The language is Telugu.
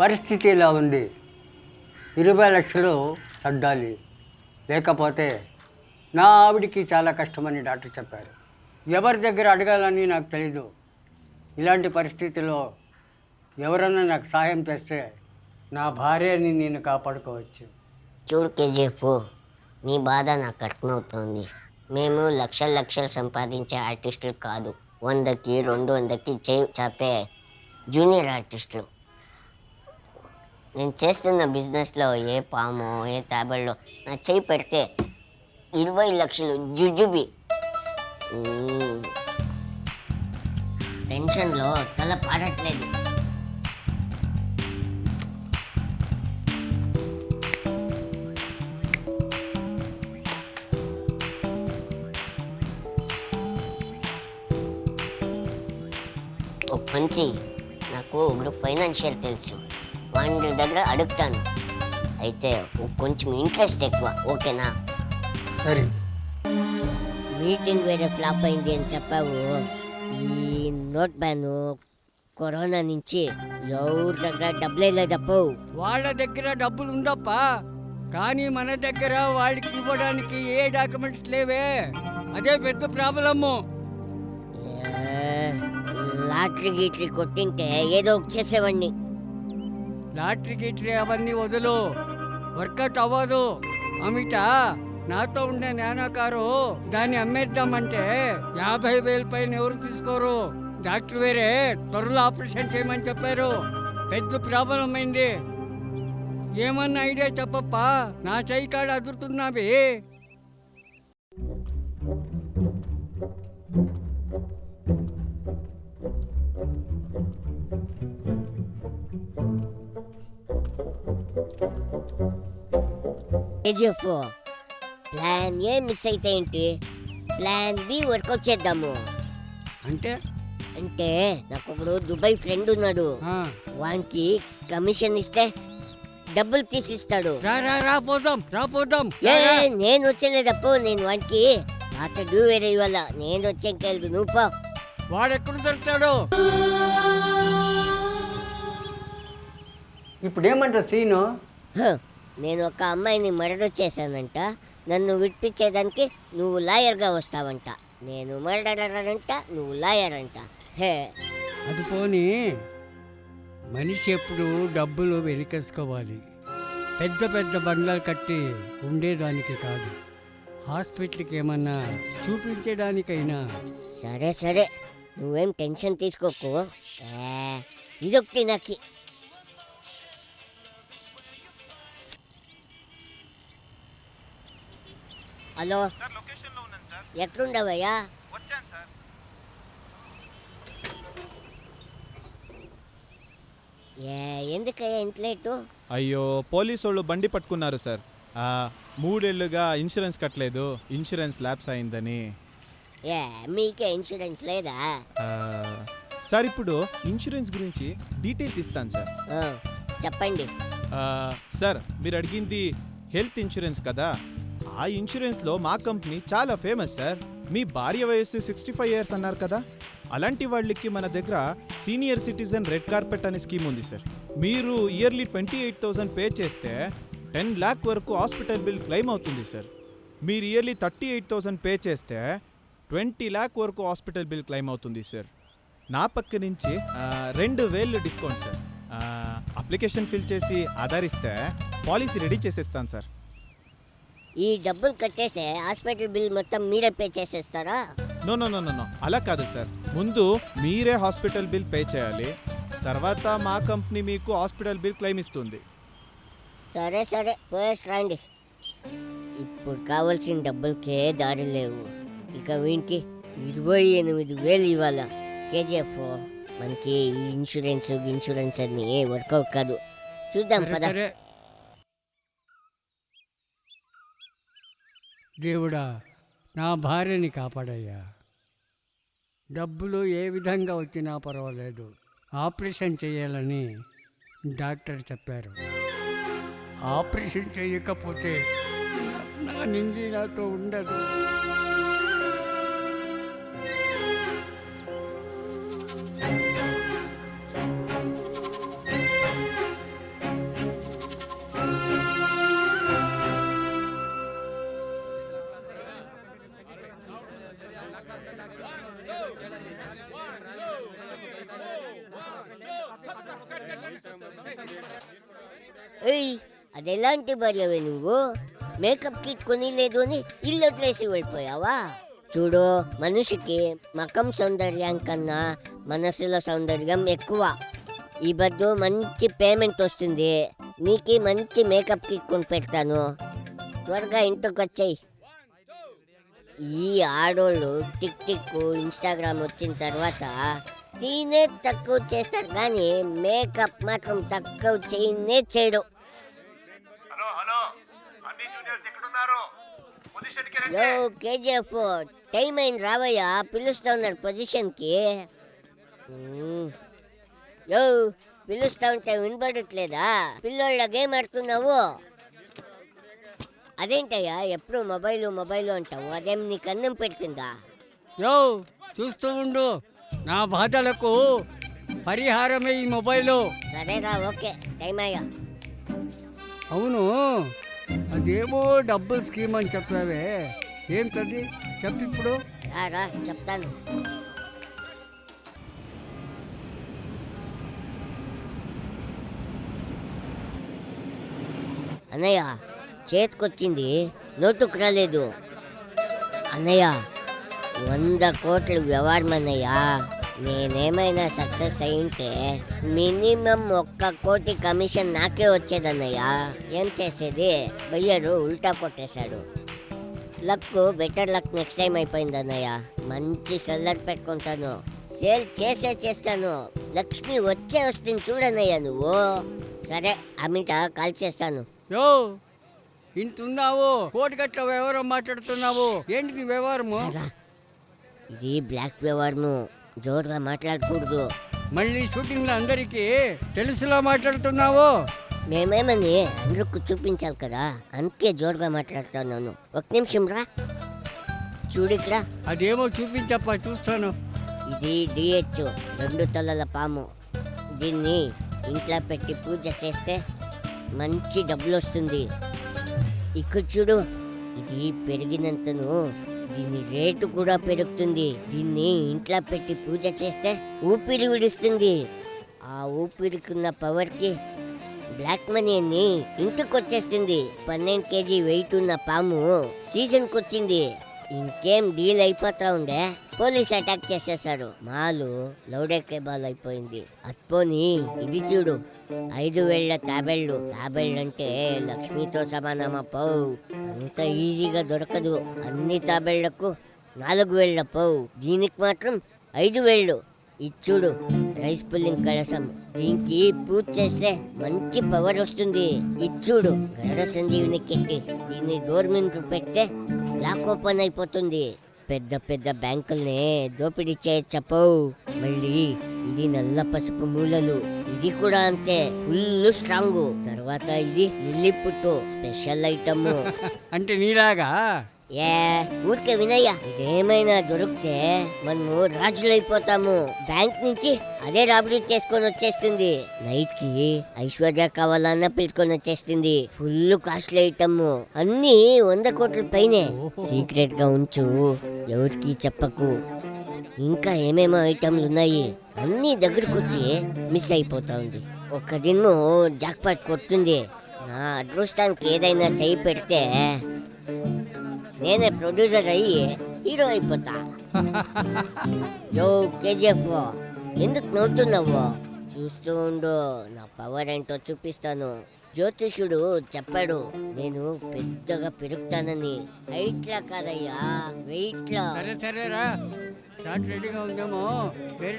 పరిస్థితి ఇలా ఉంది. ఇరవై లక్షలు సర్దాలి. లేకపోతే నా ఆవిడికి చాలా కష్టమని డాక్టర్ చెప్పారు. ఎవరి దగ్గర అడగాలని నాకు తెలీదు. ఇలాంటి పరిస్థితిలో ఎవరన్నా నాకు సహాయం చేస్తే నా భార్యని నేను కాపాడుకోవచ్చు. చూడు కేజీఎఫ్ నీ బాధ నాకు అర్థమవుతోంది మేము లక్షల లక్షలు సంపాదించే ఆర్టిస్టులు కాదు. వందకి రెండు వందకి చేయి చెప్పే జూనియర్ ఆర్టిస్టులు. నేను చేస్తున్న బిజినెస్లో ఏ పాము ఏ తాబెల్లో నా చేయి పెడితే ఇరవై లక్షలు జుజుబి. టెన్షన్లో తల పాడట్లేదు. ఒక మంచి నాకు ఒకడు ఫైనాన్షియల్ తెలుసు. వాడి దగ్గర అడుగుతాను. అయితే కొంచెం ఇంట్రెస్ట్ ఎక్కువ ఓకేనా? సరే. మీటింగ్ వేరే ఫ్లాప్ అయింది అని చెప్పావు. ఈ నోట్ బ్యాన్ కరోనా నుంచి ఎవరి దగ్గర డబ్బులే లేదప్పు వాళ్ళ దగ్గర డబ్బులు ఉందప్ప కానీ మన దగ్గర వాళ్ళకి ఇవ్వడానికి ఏ డాక్యుమెంట్స్ లేవే. అదే పెద్ద ప్రాబ్లము లాటరీ గీటరీ కొట్టింటే ఏదో ఒకటి చేసేవాడిని. లాటరీ గిట్రీ అవన్నీ వదులు. వర్కౌట్ అవ్వదు. అమిట నాతో ఉండే నానాకారు దాన్ని అమ్మేద్దామంటే యాభై వేల పైన ఎవరు తీసుకోరు? డాక్టర్ వేరే త్వరలో ఆపరేషన్ చేయమని చెప్పారు. పెద్ద ప్రాబ్లం అయింది. ఏమన్నా ఐడియా చెప్పప్పా? నా చెయ్యి కాడ అదురుతున్నావి. కేజీఎఫ్ ప్లాన్ ఏ మిస్ అయితే ఏంటి? ప్లాన్ బి వర్కౌట్ చేద్దాము. అంటే? అంటే నాకు ఒకడు దుబాయ్ ఫ్రెండ్ ఉన్నాడు. ఆ, వానికి కమిషన్ ఇస్తే డబ్బులు తీసిస్తాడు. రా రా రా పోదాం రా పోదాం ఏ రా. నేను వచ్చేలేదప్పు నేను వానికి అతడు వేరే ఇవాళ. నేను వచ్చేకెళ్ళదు నువ్వు పో. వాడెక్కడ దొరుకుతాడు? ఇప్పుడు ఏమంటారు సీను? హ, నేను ఒక అమ్మాయిని మర్డర్ చేశానంట. నన్ను విడిపించేదానికి నువ్వు లాయర్గా వస్తావంట. నేను మర్డర్ అంట నువ్వు లాయర్ అంట. హే. అది పోని మనిషి ఎప్పుడు డబ్బులు వెలికేసుకోవాలి పెద్ద పెద్ద బంగ్లాలు కట్టి ఉండేదానికి కాదు. హాస్పిటల్కి ఏమన్నా చూపించడానికైనా. సరే సరే. నువ్వేం టెన్షన్ తీసుకోకు. ఏ, ఇదొకటి నాకు. హలో. సార్ లొకేషన్లో ఉన్నాను సార్. ఎక్కడుండవయ్యా వచ్చాను సార్. ఏ ఎందుకయ్యా ఇంత లేటు? అయ్యో పోలీసు వాళ్ళు బండి పట్టుకున్నారు సార్. ఆ, మూడేళ్ళుగా ఇన్సూరెన్స్ కట్టలేదు. ఇన్సూరెన్స్ ల్యాప్స్ అయిందని. ఏ మీకే ఇన్సూరెన్స్ లేదా? ఆ, సార్ ఇప్పుడు ఇన్సూరెన్స్ గురించి డీటెయిల్స్ ఇస్తాను సార్. ఆ, చెప్పండి. ఆ, సార్ మీరు అడిగింది హెల్త్ ఇన్సూరెన్స్ కదా? ఆ ఇన్సూరెన్స్లో మా కంపెనీ చాలా ఫేమస్ సార్. మీ భార్య వయస్సు సిక్స్టీ ఫైవ్ ఇయర్స్ అన్నారు కదా? అలాంటి వాళ్ళకి మన దగ్గర సీనియర్ సిటిజన్ రెడ్ కార్పెట్ అనే స్కీమ్ ఉంది సార్. మీరు yearly twenty eight thousand pay చేస్తే టెన్ ల్యాక్ వరకు హాస్పిటల్ బిల్ క్లెయిమ్ అవుతుంది సార్. మీరు yearly thirty eight thousand pay చేస్తే ట్వంటీ ల్యాక్ వరకు హాస్పిటల్ బిల్ క్లెయిమ్ అవుతుంది సార్. నా పక్క నుంచి రెండు వేలు డిస్కౌంట్ సార్. అప్లికేషన్ ఫిల్ చేసి ఆధారిస్తే పాలసీ రెడీ చేసేస్తాను సార్. ఈ డబ్బులు కట్టేస్తే హాస్పిటల్ బిల్ మొత్తం మీరే పే చేసేస్తారా? నో నో నో నో అలా కాదు సార్. ముందు మీరే హాస్పిటల్ బిల్ పే చేయాలి. తర్వాత మా కంపెనీ మీకు హాస్పిటల్ బిల్ క్లెయిమ్ ఇస్తుంది. సరే సరే. పోయేసి రండి. ఇప్పుడు కావాల్సిన డబ్బులకే దారి లేవు. ఇక వీనికి ఇరవై ఎనిమిది వేలు ఇవ్వాల. కేజీఎఫ్ మనకి ఈ ఇన్సూరెన్స్ ఇన్సూరెన్స్ అన్ని వర్కౌట్ కాదు. చూద్దాం పద. దేవుడా నా భార్యని కాపాడయ్యా. డబ్బులు ఏ విధంగా వచ్చినా పర్వాలేదు. ఆపరేషన్ చేయాలని డాక్టర్ చెప్పారు. ఆపరేషన్ చేయకపోతే నా నిండి నాతో ఉండదు. అదెలాంటి అది ఎలాంటి భార్యవే నువ్వు? మేకప్ కిట్ కొనిలేదు అని ఇల్లు వదిలేసి వెళ్ళిపోయావా? చూడు మనిషికి మకం సౌందర్యం కన్నా మనసులో సౌందర్యం ఎక్కువ. ఈ బద్దు మంచి పేమెంట్ వస్తుంది. నీకు మంచి మేకప్ కిట్ కొని పెడతాను. త్వరగా ఇంటికి వచ్చాయి. ఈ ఆడోళ్ళు టిక్ టిక్ ఇన్స్టాగ్రామ్ వచ్చిన తర్వాత తినే తక్కువ చేస్తారు కానీ మేకప్ మాత్రం తక్కువ చేయనే చేయడం హలో హలో అన్ని జూనియర్స్ ఎక్కడున్నారు పొజిషన్కి రండి యో కేజీఎఫ్ టైం అయింది రావయ్యా పిలుస్తా ఉన్నారు పొజిషన్కి. యో పిలుస్తా ఉంటే వినపడట్లేదా పిల్లోళ్ళ గేమ్ ఆడుతున్నావు? అదేంటయ్యా ఎప్పుడు మొబైల్ మొబైల్ అంటావు? అదేం నీకు అన్నం పెడుతుందా? యో చూస్తూ ఉండు. నా బాధలకు పరిహారమే ఈ మొబైలు. సరేరా ఓకే టైం అయ్యా అవును. అదేమో డబ్బు స్కీమ్ అని చెప్తావే. ఏంటది చెప్పిప్పుడు రా రా చెప్తాను. అన్నయ్య చేతికొచ్చింది నోటుకు రాలేదు. అన్నయ్య వంద కోట్ల వ్యవహారం అన్నయ్యా నేనేమైనా సక్సెస్ అయింటే మినిమం ఒక్క కోటి కమిషన్ నాకే వచ్చేదన్నయ్య. ఏం చేసేది? బయ్యరు ఉల్టా కొట్టేశాడు. Luck better luck next time అయిపోయింది అన్నయ్య మంచి సెల్లర్ పెట్టుకుంటాను. సేల్ చేసే చేస్తాను. లక్ష్మి వచ్చే వస్తుంది చూడన్నయ్య నువ్వు. సరే అమిట కాల్ చేస్తాను. యో ఇంతున్నావు కోటి గట్ల వ్యవహారం మాట్లాడుతున్నావు. ఏంటి నీ వ్యవహారము. ఇది బ్లాక్ వ్యవహారము. జోరుగా మాట్లాడకూడదు. మళ్ళీ షూటింగ్లో అందరికి తెలుసులా మాట్లాడుతున్నావు? మేమేమని అందరికి చూపించాలి కదా. అందుకే జోరుగా మాట్లాడుతున్నాను ఒక నిమిషం రా. చూడిక్కడ అదేమో చూపించప్ప చూస్తాను. ఇది డిహెచ్ రెండు తలల పాము. దీన్ని ఇంట్లో పెట్టి పూజ చేస్తే మంచి డబ్బులు వస్తుంది ఇక్కడ చూడు ఇది పెరిగినంతను దీని రేటు కూడా పెరుగుతుంది. దీన్ని ఇంట్లో పెట్టి పూజ చేస్తే ఊపిరి విడుస్తుంది. ఆ ఊపిరికున్న పవర్కి బ్లాక్ మనీ అని ఇంటికి వచ్చేస్తుంది పన్నెండు కేజీ వెయిట్ ఉన్న పాము సీజన్కి వచ్చింది ఇంకేం డీల్ అయిపోతా ఉండే? పోలీస్ అటాక్ చేసేసారు మాలు లౌడెక్కే బాల్ అయిపోయింది అత్పోని ఇది చూడు. ఐదు వేళ్ళ తాబేళ్ళు. తాబేళ్ళు అంటే లక్ష్మితో సమానమా పౌ. అంత ఈజీగా దొరకదు. అన్ని తాబేళ్ళకు నాలుగు వేళ్ళ పౌ. దీనికి మాత్రం ఐదు వేళ్ళు. ఇచ్చుడు రైస్ పుల్లింగ్ కలసం దీనికి పూజ చేస్తే మంచి పవర్ వస్తుంది. ఇచ్చుడు చూడు గరుడ సంజీవిని కెట్టి దీన్ని డోర్ మీద పెడితే లాక్ ఓపెన్ అయిపోతుంది. పెద్ద పెద్ద బ్యాంకుల్ని దోపిడీ చేయొచ్చపో మళ్ళీ ఇది నల్ల పసుపు మూలలు. ఇది కూడా అంతే. Full strong. తర్వాత ఇది లిల్లీ పుట్టు. Special item. అంటే నీలాగా? ఏ ఊరికే వినయ్య. ఇదేమైనా దొరికితే మనము రాజులైపోతాము. బ్యాంక్ నుంచి అదే రాబరీ చేసుకొని వచ్చేస్తుంది. నైట్కి ఐశ్వర్య కావాలన్నా పిలుచుకొని వచ్చేస్తుంది. Full costly item. అన్ని వంద కోట్ల పైనే. సీక్రెట్గా ఉంచు. ఎవరికి చెప్పకు. ఇంకా ఏమేమో ఐటమ్లు ఉన్నాయి? అన్నీ దగ్గరకు వచ్చి మిస్ అయిపోతా ఉంది ఒక దిన్ను జాక్పాట్ కొట్టింది. నా అదృష్టానికి ఏదైనా చేయి పెడితే నేనే ప్రొడ్యూసర్ అయ్యి హీరో అయిపోతా. యో కేజీఎఫ్ ఎందుకు నవ్వుతున్నావు? చూస్తూ ఉండు నా పవర్ ఏంటో చూపిస్తాను. జ్యోతిషుడు చెప్పాడు నేను పెద్దగా పెరుగుతానని. హైట్ లా కాదయ్యా వెయిట్ లా సరే రెడీగా ఉందేమో. పేరు